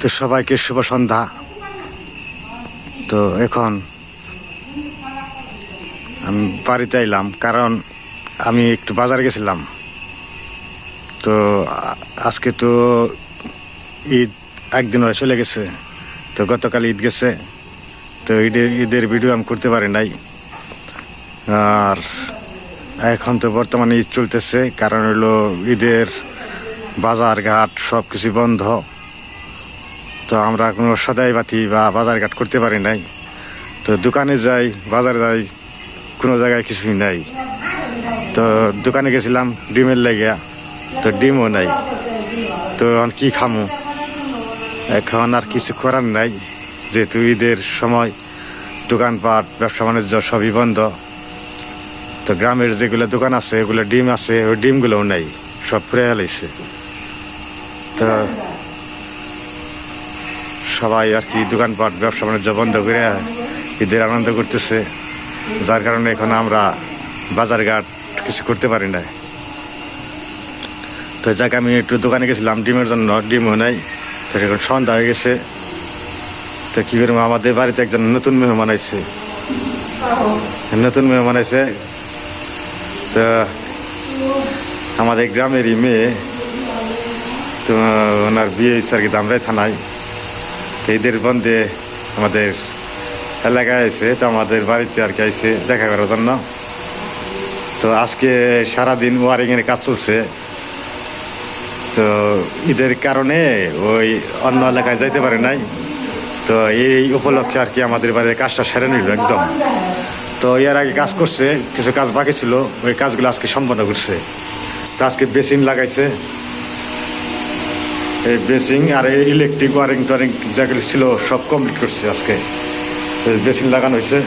তো সবাইকে শুভ সন্ধ্যা। তো এখন আমি বাড়িতে এলাম, কারণ আমি একটু বাজারে গেছিলাম। তো আজকে তো ঈদ একদিন হয়ে চলে গেছে, তো গতকাল ঈদ গেছে, তো ঈদের ঈদের ভিডিও আমি করতে পারি নাই। আর এখন তো বর্তমানে ঈদ চলতেছে, কারণ হলো ঈদের বাজার ঘাট সব কিছু বন্ধ। তো আমরা কোনো সদাই বাতি বা বাজার ঘাট করতে পারি নাই। তো দোকানে যাই, বাজারে যাই, কোনো জায়গায় কিছুই নাই। তো দোকানে গেছিলাম, ডিমের লাগিয়া, তো ডিমও নাই। তো এখন কী খামু? এখন আর কিছু করার নাই। যেহেতু ঈদের সময় দোকানপাট, ব্যবসা বাণিজ্য সবই বন্ধ। তো গ্রামের যেগুলো দোকান আছে, এগুলো ডিম আছে, ওই ডিমগুলোও নাই, সব পুরে হেলাইছে তো সবাই আর কি দোকানপাট, ব্যবসা বাণিজ্য বন্ধ করে ঈদের আনন্দ করতেছে। যার কারণে এখন আমরা বাজার ঘাট কিছু করতে পারি না তো যাক, আমি একটু দোকানে গেছিলাম, ডিমের জন্য ডিমও নাই, তো এখন সন্ধ্যা হয়ে গেছে। তো কী করব, আমাদের বাড়িতে একজন নতুন মেহমান আইছে। নতুন মেহমান আইছে। তো আমাদের গ্রামেরই মেয়ে, তো ওনার বিয়ে হয়েছে আর কি দামরাই থানায়। ঈদের বন্ধে আমাদের এলাকায় এসে তো আমাদের বাড়িতে আর কি আইসে দেখা করার জন্য। তো আজকে সারাদিন ওয়ারিংয়ের কাজ চলছে। তো ঈদের কারণে ওই অন্য এলাকায় যাইতে পারে নাই। তো এই উপলক্ষে আর কি আমাদের বাড়ির কাজটা সেরে নিল একদম। তো এর আগে কাজ করছে, কিছু কাজ বাকি ছিল, ওই কাজগুলো আজকে সম্পন্ন করছে। তো আজকে বেসিন লাগাইছে। এই বেসিং আর এই ইলেকট্রিক ওয়ারিং টোয়ারিং যেগুলো ছিল, সব কমপ্লিট করছে আজকে। বেসিন লাগানো হয়েছে।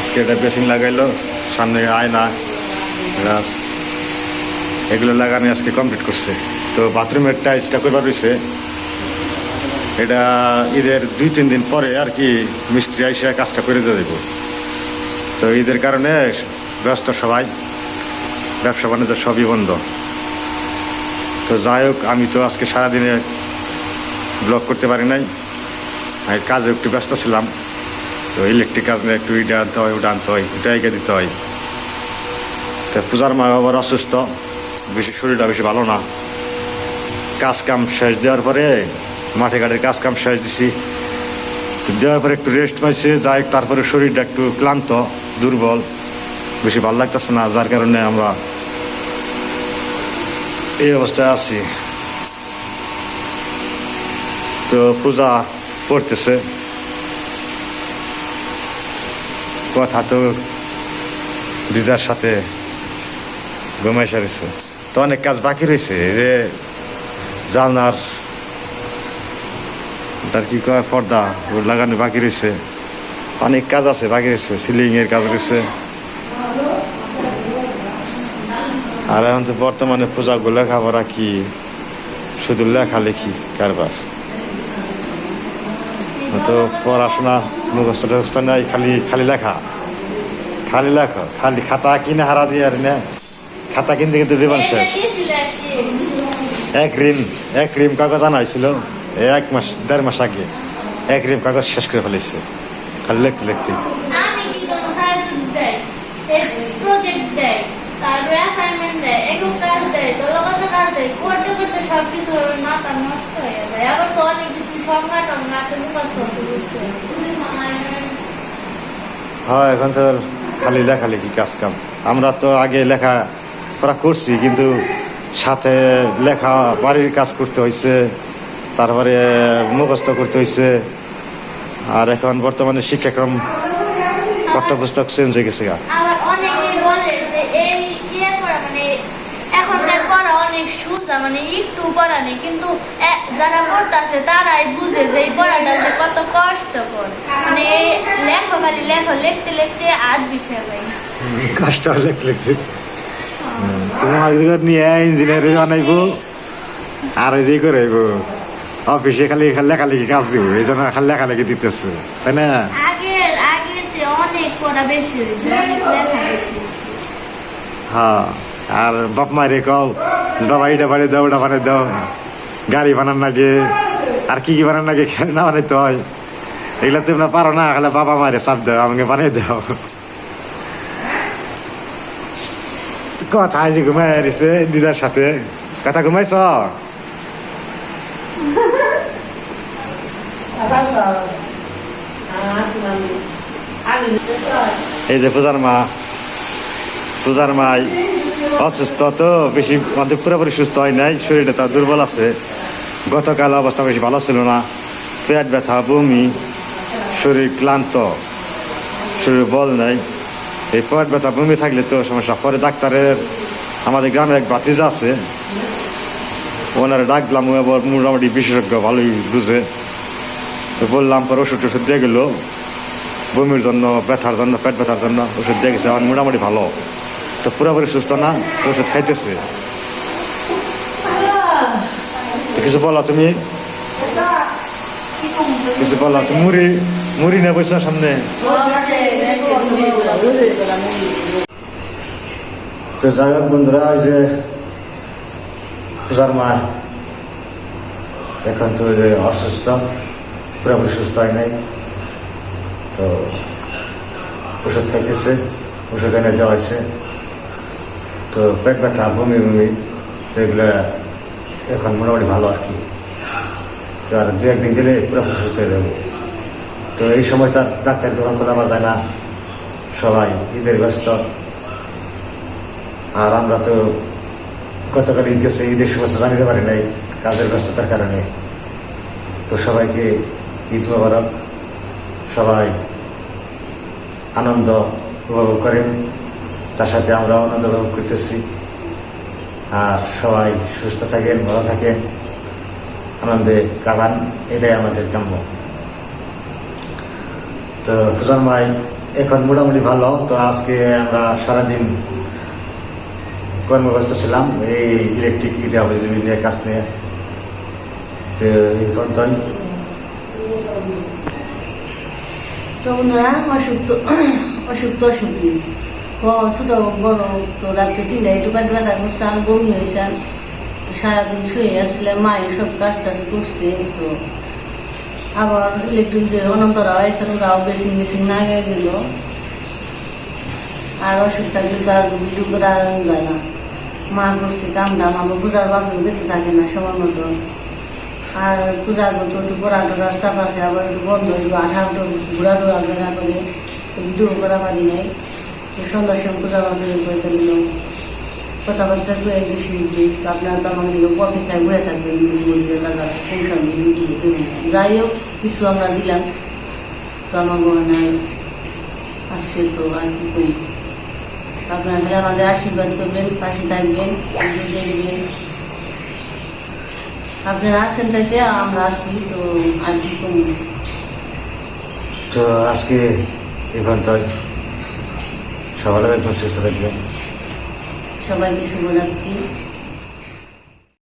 আজকে এটা বেসিন লাগাইলো, সামনে আয়না গ্লাস এগুলো লাগানো আজকে কমপ্লিট করছে। তো বাথরুমের টাইলসটা করবার রয়েছে এটা ঈদের দুই, তিন দিন পরে আর কি মিস্ত্রি আইসে কাজটা করে দিয়ে দেবো। তো ঈদের কারণে ব্যস্ত সবাই ব্যবসা বাণিজ্য সবই বন্ধ। তো যাই হোক, আমি তো আজকে সারাদিনে ব্লগ করতে পারি নাই। আমি কাজে একটু ব্যস্ত ছিলাম। তো ইলেকট্রিক কাজ নিয়ে একটু ইটা আনতে হয়, ওটা আনতে হয়, ওটা এগিয়ে দিতে হয়। তো পূজার মা আবার অসুস্থ। বেশি শরীরটা বেশি ভালো না। কাজ কাম শেষ দেওয়ার পরে মাঠে ঘাটের কাজ কাম শেষ দিছি। দেওয়ার পরে একটু রেস্ট পাইছে। যাই তারপরে শরীরটা একটু ক্লান্ত, দুর্বল। বেশি ভালো লাগতেছে না, যার কারণে আমরা এই অবস্থায় আছি তো পূজা পড়তেছে কথা তো দিদার সাথে ঘুমাই সারিছে তো অনেক কাজ বাকি রয়েছে যে জালনার তার কি কয় পর্দা লাগানো বাকি রয়েছে অনেক কাজ আছে বাকি রয়েছে সিলিং এর কাজ রয়েছে আর এখন তো বর্তমানে পূজাগুলো লেখাপড়া কি? শুধু লেখালেখি কারবার। তো পড়াশোনা মুখস্থ টুখস্থ নাই, খালি খালি লেখা। খালি লেখা, খালি খাতা কিনে হারা দিয়ে আর না। খাতা কিনতে কিনতে জীবন শেষ। এক রিম এক রিম কাগজ আনা হয়েছিল, এক মাস, দেড় মাস আগে। এক রিম কাগজ শেষ করে ফেলেছে। খালি লিখতে লিখতে আমি কি কোনো সাহায্য দেয় প্রজেক্ট দেয় তারপরে অ্যাসাইনমেন্ট দেয় এগুলো কাজ দেয় দলগত কাজ দেয় করতে করতে হয়ে, এখন তো খালি কাজ কাম। আমরা তো আগে লেখা করছি, কিন্তু সাথে লেখা বাড়ির কাজ করতে হয়েছে তারপরে মুখস্থ করতে হয়েছে আর এখন বর্তমানে শিক্ষাক্রম পাঠ্যপুস্তক চেঞ্জ হয়ে গেছে গা। আবার অনেকেই বলে যে এই ইয়ে করা মানে এখনকার পড়া সুন্দর মানে একটু পড়া নেই কিন্তু যারা পড়তেছে তারাই বুঝে যে এই পড়াটা যে কত কষ্টকর। মানে এই লেখো খালি লেখো লিখতে লিখতে আজ বিষয় ভাই কষ্ট লিখতে লিখতে। তোমার নিয়ে ইঞ্জিনিয়ার বানাইবো আর ওই যে অফিসে খালি খালি লেখালেখি কাজ দিব এই জন্য খালি লেখালেখি দিতেছে তাই না? আগের আগের চেয়ে অনেক পড়া বেশি হয়েছে অনেক লেখা বেশি হয়েছে। হ্যাঁ আর বাপ মারে কও বাবা এটা দাও ওটা বানিয়ে দাও। গাড়ি বানান লাগে আর কি কি বানান লাগে খেলনা বানাইতে হয়। এগুলো তোমরা পারো না, খালে বাবা মারে চাপ দাও, আমাকে বানিয়ে দাও। কথায় যে ঘুমাই দিছে দিদার সাথে। কথা ঘুমাইছ? এই যে পূজার মা, পূজার মাই। অসুস্থ তো বেশি মানে পুরোপুরি সুস্থ হয় নাই, শরীরটা তার দুর্বল আছে। গতকাল অবস্থা বেশি ভালো ছিল না। পেট ব্যথা, বমি, শরীর ক্লান্ত, শরীর বল নাই। এই পেট ব্যথা, বমি থাকলে তো সমস্যা। পরে ডাক্তারের, আমাদের গ্রামে এক বাতিজা আছে। ওনারা ডাকলাম, ও আবার মোটামুটি বিশেষজ্ঞ, ভালোই বুঝে। বললাম, পরে ওষুধ টষুধ দিয়ে গেলো। বমির জন্য, ব্যথার জন্য, পেট ব্যথার জন্য ওষুধ দিয়ে গেছে আমার মোটামুটি ভালো। তো পুরোপুরি সুস্থ না? তো ওষুধ খাইতেছে। কিছু বলো তুমি? কিছু বলো? তুমি মুড়ি মুড়ি না বসে সামনে? তো যাই হোক বন্ধুরা, ওই যে পূজার মা এখন তো যে অসুস্থ, পুরোপুরি সুস্থ হয় নাই। তো ওষুধ খাইতেছে, ওষুধ এনে দেওয়া হয়েছে। তো পেট ব্যথা, বমি বমি, তো এগুলো এখন মোটামুটি ভালো আর কি। তো আর দু একদিন গেলে পুরো সুস্থ হয়ে যাবে। তো এই সময় তার ডাক্তার দোকান খোলা যায় না। সবাই ঈদের ব্যস্ত। আর আমরা তো গতকাল ঈদ গেছে, ঈদের শুভেচ্ছা জানিতে পারি নাই কাজের ব্যস্ততার কারণে। তো সবাইকে ঈদ মোবারক। সবাই আনন্দ উপভোগ করেন। তার সাথে আমরা আনন্দ উপভোগ করতেছি। আর সবাই সুস্থ থাকেন, ভালো থাকেন। আনন্দে কাটান, এটাই আমাদের কাম্য। তো পূজার মাই এখন মোটামুটি ভালো। তো আজকে আমরা সারাদিন কর্মব্যস্ত ছিলাম এই ইলেকট্রিক ইটা নিয়ে কাজ নিয়ে। তো এই পর্যন্তই। তো ওনারা অসুখ তো অসুখ তো অসুখই বড় তো রাত্রে তিনটা একটু পেট ব্যথা করছে আর সারাদিন শুয়ে আসলে মায়ের সব কাজ টাজ করছে তো আবার ইলেকট্রিক যে অনন্তরা হয়েছে ওরাও বেশি মেশিন না গিয়ে গেল আর অসুখ থাকলে তো আর ভিডিও করা যায় না মা করছে কামটা আমার পূজার বাপেও দেখতে থাকে না সময় মতো আর পূজার মতো একটু পড়া টোড়ার চাপ আছে আবার একটু বন্ধ একটু আঠা ঘোরা টোড়া বেড়া করে ভিডিও করা পারি নাই সন্ধ্যার সময় পূজা বান্ধবী করে দিল কথাবার্তা করে বেশি যে আপনার তো আমার দিল অপেক্ষায় বয়ে থাকবেন লাগা সংসার যাই হোক কিছু আমরা দিলাম তো আমার আজকে তো আর কি করি আপনারা আমাদের আশীর্বাদ করবেন পাশে থাকবেন দেখবেন আপনারা আসেন থেকে আমরা আসি তো আর কি করব তো আজকে পর্যন্তই সকালে একদম সুস্থ থাকবেন। সবাইকে শুভরাত্রি।